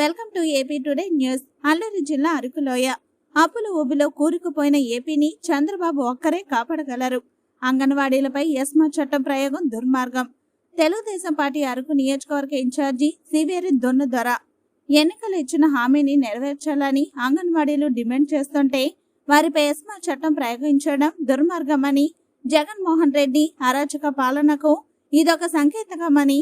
Welcome to AP today news. Alluri జిల్లా అరకులోయ అప్పుల ఊబిలో కూరుకుపోయిన ఏపీని చంద్రబాబు ఒక్కరే కాపాడగలరు. అంగన్వాడీలపై ఎస్మా చట్టం ప్రయోగం దుర్మార్గం. తెలుగుదేశం పార్టీ అరకు నియోజకవర్గ ఇన్ఛార్జి సివేరి దొన్ను దొర. ఎన్నికలు ఇచ్చిన హామీని నెరవేర్చాలని అంగన్వాడీలు డిమాండ్ చేస్తుంటే వారిపై ఎస్మా చట్టం ప్రయోగించడం దుర్మార్గమని జగన్మోహన్ రెడ్డి అరాచక పాలనకు ఇదొక సంకేతకమని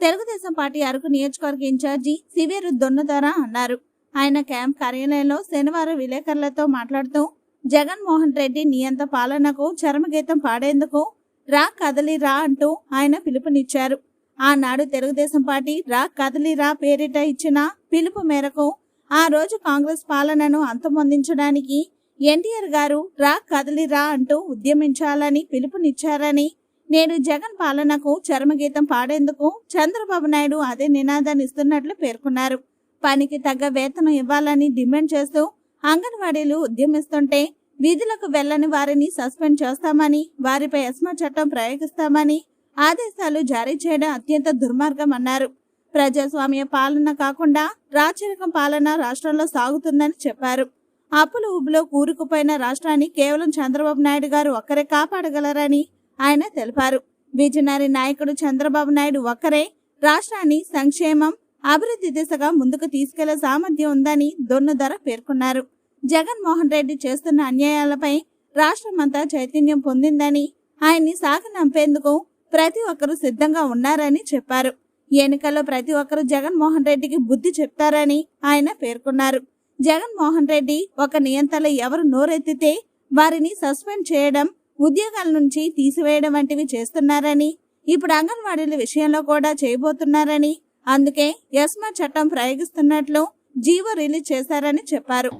తెలుగుదేశం పార్టీ అరకు నియోజకవర్గ ఇన్ఛార్జి సివేరు దొన్నదార అన్నారు. ఆయన క్యాంప్ కార్యాలయంలో శనివారం విలేకరులతో మాట్లాడుతూ జగన్మోహన్ రెడ్డి నియంత పాలనకు చరమగీతం పాడేందుకు రా కదలి రా అంటూ ఆయన పిలుపునిచ్చారు. ఆనాడు తెలుగుదేశం పార్టీ రా కదలి రా పేరిట ఇచ్చిన పిలుపు మేరకు ఆ రోజు కాంగ్రెస్ పాలనను అంతమొందించడానికి ఎన్టీఆర్ గారు రా కదలి రా అంటూ ఉద్యమించాలని పిలుపునిచ్చారని నేడు జగన్ పాలనకు చరమగీతం పాడేందుకు చంద్రబాబు నాయుడు అదే నినాదాన్ని ఇస్తున్నట్లు పేర్కొన్నారు. పనికి తగ్గ వేతనం ఇవ్వాలని డిమాండ్ చేస్తూ అంగన్వాడీలు ఉద్యమిస్తుంటే విధులకు వెళ్ళని వారిని సస్పెండ్ చేస్తామని వారిపై ఎస్మా చట్టం ప్రయోగిస్తామని ఆదేశాలు జారీ చేయడం అత్యంత దుర్మార్గం అన్నారు. ప్రజాస్వామ్య పాలన కాకుండా రాచరికం పాలన రాష్ట్రంలో సాగుతుందని చెప్పారు. అప్పుల ఊబిలో కూరుకుపోయిన రాష్ట్రాన్ని కేవలం చంద్రబాబు నాయుడు గారు ఒక్కరే కాపాడగలరని ఆయన తెలిపారు. విజనరీ నాయకుడు చంద్రబాబు నాయుడు ఒక్కరే. రాష్ట్రాన్ని సంక్షేమం అభివృద్ధి దిశగా ముందుకు తీసుకెళ్ళే సామర్థ్యం ఉందని దొన్నుధర పేర్కొన్నారు. జగన్మోహన్ రెడ్డి చేస్తున్న అన్యాయాలపై రాష్ట్రమంతా చైతన్యం పొందిందని ఆయన్ని సాగనంపేందుకు ప్రతి ఒక్కరూ సిద్ధంగా ఉన్నారని చెప్పారు. ఎన్నికల్లో ప్రతి ఒక్కరూ జగన్మోహన్ రెడ్డికి బుద్ధి చెప్తారని ఆయన పేర్కొన్నారు. జగన్మోహన్ రెడ్డి ఒక నియంతలో ఎవరు నోరెత్తితే వారిని సస్పెండ్ చేయడం ఉద్యోగాల నుంచి తీసివేయడం వంటివి చేస్తున్నారని ఇప్పుడు అంగన్వాడీల విషయంలో కూడా చేయబోతున్నారని అందుకే యస్మా చట్టం ప్రయోగిస్తున్నట్లు జీవో రిలీజ్ చేశారని చెప్పారు.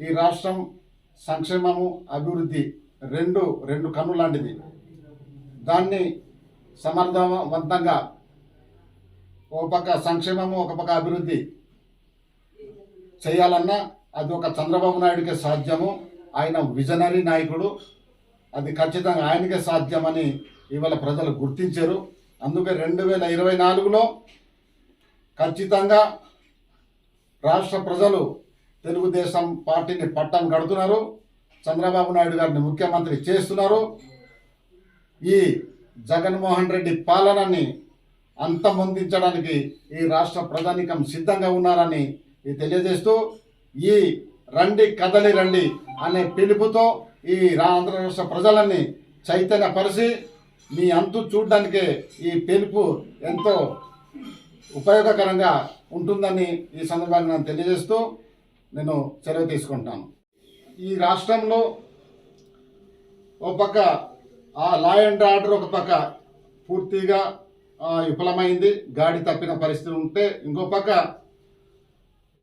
ఈ రాష్ట్రం సంక్షేమము అభివృద్ధి రెండు రెండు కన్ను లాంటిది దాన్ని సమర్థవంతంగా ఒక పక్క సంక్షేమము ఒక పక్క అభివృద్ధి చేయాలన్నా అది ఒక చంద్రబాబు నాయుడికి సాధ్యము. ఆయన విజనరీ నాయకుడు. అది ఖచ్చితంగా ఆయనకే సాధ్యమని ఇవాళ ప్రజలు గుర్తించారు. అందుకే రెండు వేల ఇరవై నాలుగులో ఖచ్చితంగా రాష్ట్ర ప్రజలు తెలుగుదేశం పార్టీని పట్టం కడుతున్నారు. చంద్రబాబు నాయుడు గారిని ముఖ్యమంత్రి చేస్తున్నారు. ఈ జగన్మోహన్ రెడ్డి పాలనని అంతమొందించడానికి ఈ రాష్ట్ర ప్రజానికం సిద్ధంగా ఉన్నారని తెలియజేస్తూ ఈ రండి కదలి రండి అనే పిలుపుతో ఈ రా ఆంధ్ర రాష్ట్ర ప్రజలని చైతన్యపరిచి మీ అంతు చూడడానికే ఈ పిలుపు ఎంతో ఉపయోగకరంగా ఉంటుందని ఈ సందర్భాన్ని నేను తెలియజేస్తూ నేను చర్య తీసుకుంటాను. ఈ రాష్ట్రంలో ఒక పక్క ఆ లా అండ్ ఆర్డర్ ఒక పక్క పూర్తిగా విఫలమైంది గాడి తప్పిన పరిస్థితి ఉంటే ఇంకో పక్క